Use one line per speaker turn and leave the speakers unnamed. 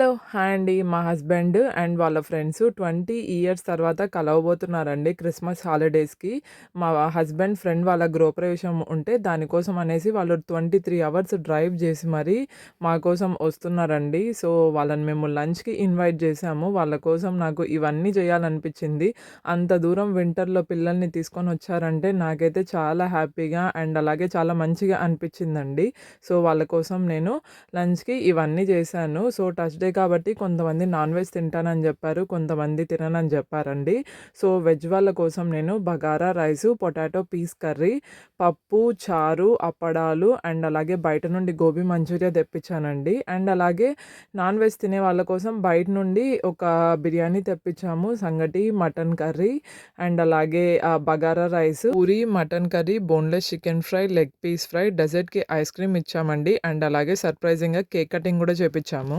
Hello hi అండి. మా husband and వాళ్ళ ఫ్రెండ్స్ ట్వంటీ ఇయర్స్ తర్వాత కలవబోతున్నారండి క్రిస్మస్ హాలిడేస్కి. మా హస్బెండ్ ఫ్రెండ్ వాళ్ళ గృహప్రవేశం ఉంటే దానికోసం అనేసి వాళ్ళు ట్వంటీ త్రీ అవర్స్ డ్రైవ్ చేసి మరి మా కోసం వస్తున్నారండి. సో వాళ్ళని మేము లంచ్కి ఇన్వైట్ చేసాము వాళ్ళ కోసం నాకు ఇవన్నీ చేయాలనిపించింది. అంత దూరం వింటర్లో పిల్లల్ని తీసుకొని వచ్చారంటే నాకైతే చాలా హ్యాపీగా అండ్ అలాగే చాలా మంచిగా అనిపించిందండి. సో వాళ్ళ కోసం నేను లంచ్కి ఇవన్నీ చేశాను. సో టచ్ డే కాబట్టి కొంతమంది నాన్ వెజ్ తింటానని చెప్పారు కొంతమంది తిననని చెప్పారండి. సో వెజ్ వాళ్ళ కోసం నేను bagara rice potato pieces curry పప్పు చారు అప్పడాలు అండ్ అలాగే బయట నుండి గోబీ మంచూరియా తెప్పించానండి. అండ్ అలాగే నాన్ వెజ్ తినే వాళ్ళ కోసం బయట నుండి ఒక బిర్యానీ తెప్పించాము సంగటి మటన్ కర్రీ అండ్ అలాగే bagara rice puri mutton curry boneless chicken fry leg piece fry డెజర్ట్కి ice cream ఇచ్చామండి. అండ్ అలాగే సర్ప్రైజింగ్గా కేక్ కటింగ్ కూడా చేపించాము.